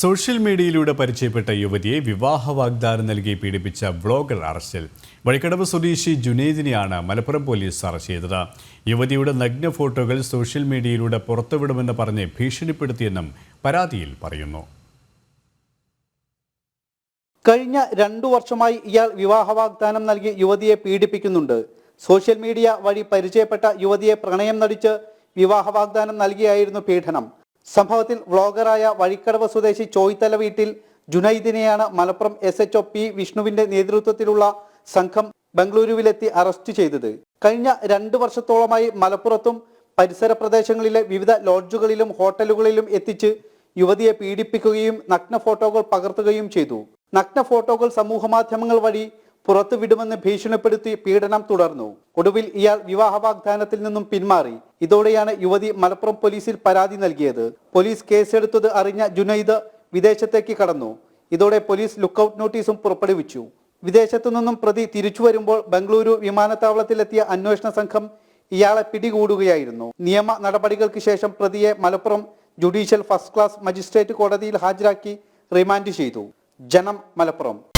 Social മീഡിയയിലൂടെ പരിചയപ്പെട്ട യുവതിയെ വിവാഹ വാഗ്ദാനം നൽകി പീഡിപ്പിച്ച വ്ളോഗർ അറസ്റ്റിൽ. വഴിക്കടവ് സ്വദേശി ജുനൈദിനെയാണ് മലപ്പുറം പോലീസ് അറസ്റ്റ് ചെയ്തത്. യുവതിയുടെ നഗ്ന ഫോട്ടോകൾ സോഷ്യൽ മീഡിയയിലൂടെ പുറത്തുവിടുമെന്ന് പറഞ്ഞ് ഭീഷണിപ്പെടുത്തിയെന്നും പരാതിയിൽ പറയുന്നു. കഴിഞ്ഞ രണ്ടു വർഷമായി ഇയാൾ വിവാഹ വാഗ്ദാനം നൽകി യുവതിയെ പീഡിപ്പിക്കുന്നുണ്ട്. സോഷ്യൽ മീഡിയ വഴി പരിചയപ്പെട്ട യുവതിയെ പ്രണയം നടിച്ച് വിവാഹ വാഗ്ദാനം നൽകിയായിരുന്നു പീഡനം. സംഭവത്തിൽ വ്ളോഗറായ വഴിക്കടവ് സ്വദേശി ചോയ്ത്തല വീട്ടിൽ ജുനൈദിനെയാണ് Malappuram S H O P വിഷ്ണുവിന്റെ നേതൃത്വത്തിലുള്ള സംഘം ബംഗളൂരുവിലെത്തി അറസ്റ്റ് ചെയ്തത്. കഴിഞ്ഞ രണ്ടു വർഷത്തോളമായി മലപ്പുറത്തും പരിസര പ്രദേശങ്ങളിലെ വിവിധ ലോഡ്ജുകളിലും ഹോട്ടലുകളിലും എത്തിച്ച് യുവതിയെ പീഡിപ്പിക്കുകയും നഗ്ന ഫോട്ടോകൾ പകർത്തുകയും ചെയ്തു. നഗ്ന ഫോട്ടോകൾ സമൂഹമാധ്യമങ്ങൾ വഴി പുറത്തുവിടുമെന്ന് ഭീഷണിപ്പെടുത്തി പീഡനം തുടർന്നു. ഒടുവിൽ ഇയാൾ വിവാഹ വാഗ്ദാനത്തിൽ നിന്നും പിന്മാറി. ഇതോടെയാണ് യുവതി മലപ്പുറം പോലീസിൽ പരാതി നൽകിയത്. പോലീസ് കേസെടുത്തത് അറിഞ്ഞ ജുനൈദ് വിദേശത്തേക്ക് കടന്നു. ഇതോടെ പോലീസ് ലുക്കൌട്ട് നോട്ടീസും പുറപ്പെടുവിച്ചു. വിദേശത്തു നിന്നും പ്രതി തിരിച്ചു വരുമ്പോൾ ബംഗളൂരു വിമാനത്താവളത്തിലെത്തിയ അന്വേഷണ സംഘം ഇയാളെ പിടികൂടുകയായിരുന്നു. നിയമ നടപടികൾക്ക് ശേഷം പ്രതിയെ Malappuram judicial first class magistrate കോടതിയിൽ ഹാജരാക്കി റിമാൻഡ് ചെയ്തു. ജനം മലപ്പുറം.